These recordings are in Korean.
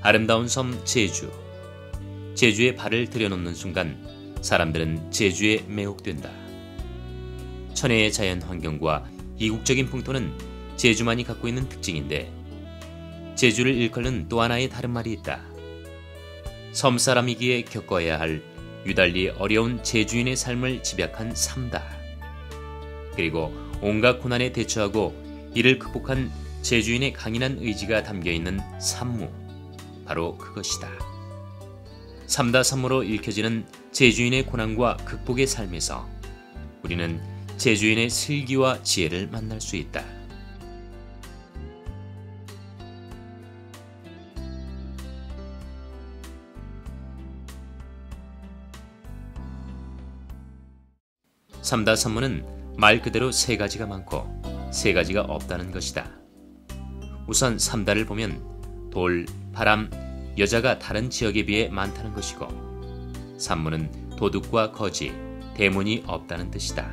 아름다운 섬 제주. 제주에 발을 들여놓는 순간 사람들은 제주에 매혹된다. 천혜의 자연 환경과 이국적인 풍토는 제주만이 갖고 있는 특징인데 제주를 일컬는 또 하나의 다른 말이 있다. 섬 사람이기에 겪어야 할 유달리 어려운 제주인의 삶을 집약한 삼다. 그리고 온갖 고난에 대처하고 이를 극복한 제주인의 강인한 의지가 담겨 있는 산무. 바로 그것이다. 삼다 삼무로 읽혀지는 제주인의 고난과 극복의 삶에서 우리는 제주인의 슬기와 지혜를 만날 수 있다. 삼다삼무는 말 그대로 세 가지가 많고 세 가지가 없다는 것이다. 우선 삼다를 보면 돌, 바람, 여자가 다른 지역에 비해 많다는 것이고 삼무는 도둑과 거지, 대문이 없다는 뜻이다.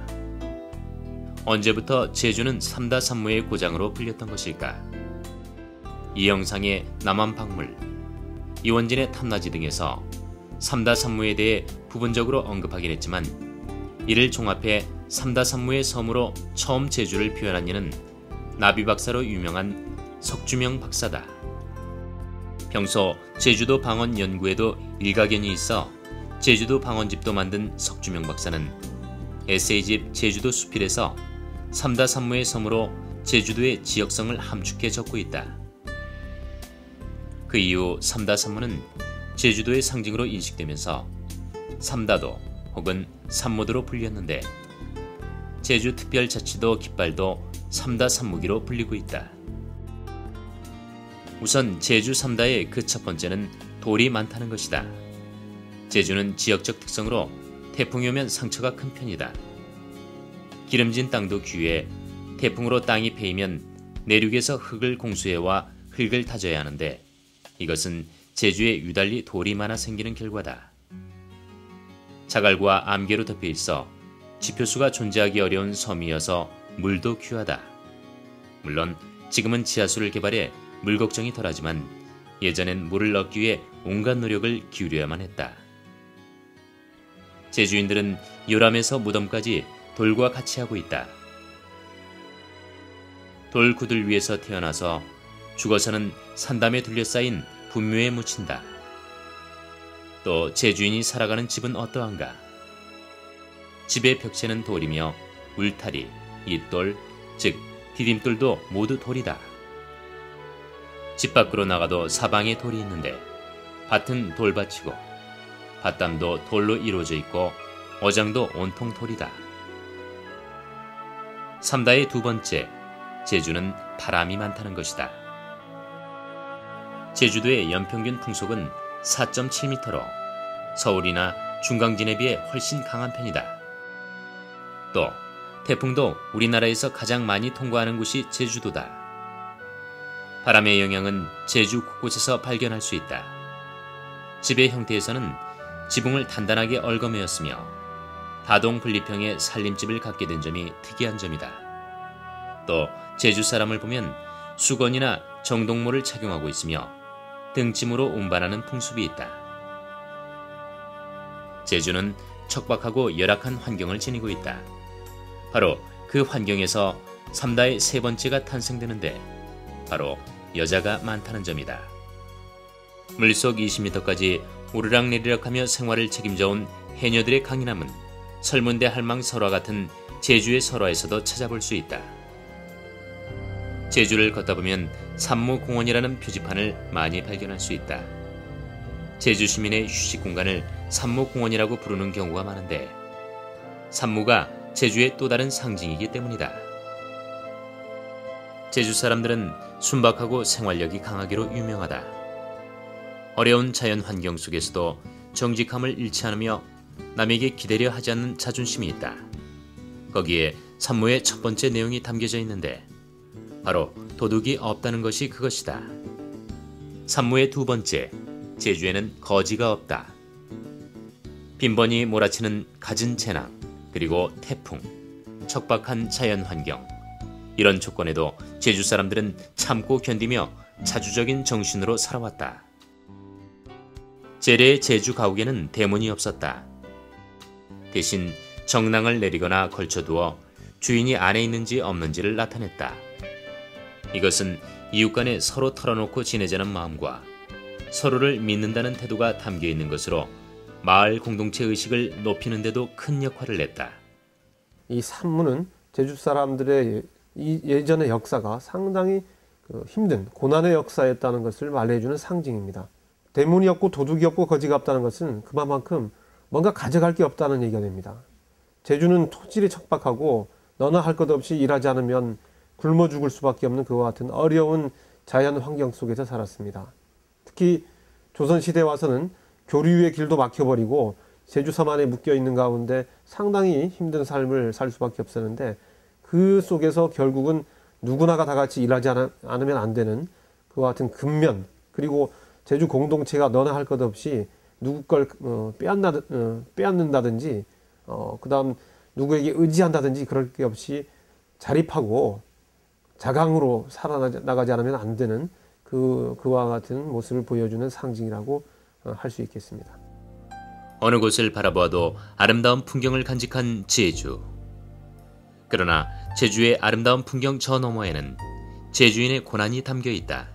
언제부터 제주는 삼다삼무의 고장으로 불렸던 것일까? 이 영상의 남한 박물, 이원진의 탐나지 등에서 삼다삼무에 대해 부분적으로 언급하긴 했지만 이를 종합해 삼다삼무의 섬으로 처음 제주를 표현한 이는 나비 박사로 유명한 석주명 박사다. 평소 제주도 방언 연구에도 일가견이 있어 제주도 방언집도 만든 석주명 박사는 에세이집 제주도 수필에서 삼다삼무의 섬으로 제주도의 지역성을 함축해 적고 있다. 그 이후 삼다삼무는 제주도의 상징으로 인식되면서 삼다도 혹은 삼무도로 불렸는데 제주특별자치도 깃발도 삼다삼무기로 불리고 있다. 우선 제주 삼다의 그 첫 번째는 돌이 많다는 것이다. 제주는 지역적 특성으로 태풍이 오면 상처가 큰 편이다. 기름진 땅도 귀해 태풍으로 땅이 패이면 내륙에서 흙을 공수해와 흙을 다져야 하는데 이것은 제주에 유달리 돌이 많아 생기는 결과다. 자갈과 암개로 덮여 있어 지표수가 존재하기 어려운 섬이어서 물도 귀하다. 물론 지금은 지하수를 개발해 물 걱정이 덜하지만 예전엔 물을 얻기 위해 온갖 노력을 기울여야만 했다. 제주인들은 요람에서 무덤까지 돌과 같이 하고 있다. 돌 구들 위에서 태어나서 죽어서는 산담에 둘러싸인 분묘에 묻힌다. 또 제주인이 살아가는 집은 어떠한가? 집의 벽체는 돌이며 울타리, 잇돌, 즉 디딤돌도 모두 돌이다. 집 밖으로 나가도 사방에 돌이 있는데 밭은 돌밭이고 밭담도 돌로 이루어져 있고 어장도 온통 돌이다. 삼다의 두 번째, 제주는 바람이 많다는 것이다. 제주도의 연평균 풍속은 4.7m로 서울이나 중강진에 비해 훨씬 강한 편이다. 또 태풍도 우리나라에서 가장 많이 통과하는 곳이 제주도다. 바람의 영향은 제주 곳곳에서 발견할 수 있다. 집의 형태에서는 지붕을 단단하게 얽어매었으며 다동 분리형의 살림집을 갖게 된 점이 특이한 점이다. 또 제주 사람을 보면 수건이나 정동모를 착용하고 있으며 등짐으로 운반하는 풍습이 있다. 제주는 척박하고 열악한 환경을 지니고 있다. 바로 그 환경에서 삼다의 세 번째가 탄생되는데 바로 여자가 많다는 점이다. 물속 20m까지 오르락내리락하며 생활을 책임져온 해녀들의 강인함은 설문대 할망 설화 같은 제주의 설화에서도 찾아볼 수 있다. 제주를 걷다 보면 산무공원이라는 표지판을 많이 발견할 수 있다. 제주 시민의 휴식 공간을 산무공원이라고 부르는 경우가 많은데 산무가 제주의 또 다른 상징이기 때문이다. 제주 사람들은 순박하고 생활력이 강하기로 유명하다. 어려운 자연 환경 속에서도 정직함을 잃지 않으며 남에게 기대려 하지 않는 자존심이 있다. 거기에 산무의 첫 번째 내용이 담겨져 있는데 바로 도둑이 없다는 것이 그것이다. 산무의 두 번째, 제주에는 거지가 없다. 빈번히 몰아치는 갖은 재난, 그리고 태풍, 척박한 자연 환경. 이런 조건에도 제주 사람들은 참고 견디며 자주적인 정신으로 살아왔다. 재래의 제주 가옥에는 대문이 없었다. 대신 정랑을 내리거나 걸쳐두어 주인이 안에 있는지 없는지를 나타냈다. 이것은 이웃 간에 서로 털어놓고 지내자는 마음과 서로를 믿는다는 태도가 담겨 있는 것으로 마을 공동체 의식을 높이는 데도 큰 역할을 냈다. 이 산문은 제주 사람들의 이 예전의 역사가 상당히 그 힘든 고난의 역사였다는 것을 말해주는 상징입니다. 대문이 없고 도둑이 없고 거지가 없다는 것은 그만큼 뭔가 가져갈 게 없다는 얘기가 됩니다. 제주는 토질이 척박하고 너나 할 것 없이 일하지 않으면 굶어 죽을 수밖에 없는 그와 같은 어려운 자연 환경 속에서 살았습니다. 특히 조선시대에 와서는 교류의 길도 막혀버리고 제주 섬 안에 묶여 있는 가운데 상당히 힘든 삶을 살 수밖에 없었는데 그 속에서 결국은 누구나가 다 같이 일하지 않으면 안 되는 그와 같은 근면 그리고 제주 공동체가 너나 할 것 없이 누구 걸 어, 어, 빼앗는다든지 어, 그 다음 누구에게 의지한다든지 그럴 게 없이 자립하고 자강으로 살아나가지 않으면 안 되는 그, 그와 같은 모습을 보여주는 상징이라고 어, 할수 있겠습니다. 어느 곳을 바라보아도 아름다운 풍경을 간직한 제주. 그러나 제주의 아름다운 풍경 저 너머에는 제주인의 고난이 담겨 있다.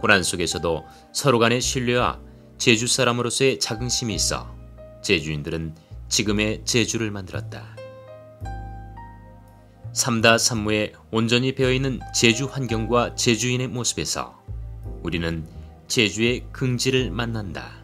고난 속에서도 서로 간의 신뢰와 제주 사람으로서의 자긍심이 있어 제주인들은 지금의 제주를 만들었다. 삼다 삼무에 온전히 배어있는 제주 환경과 제주인의 모습에서 우리는 제주의 긍지를 만난다.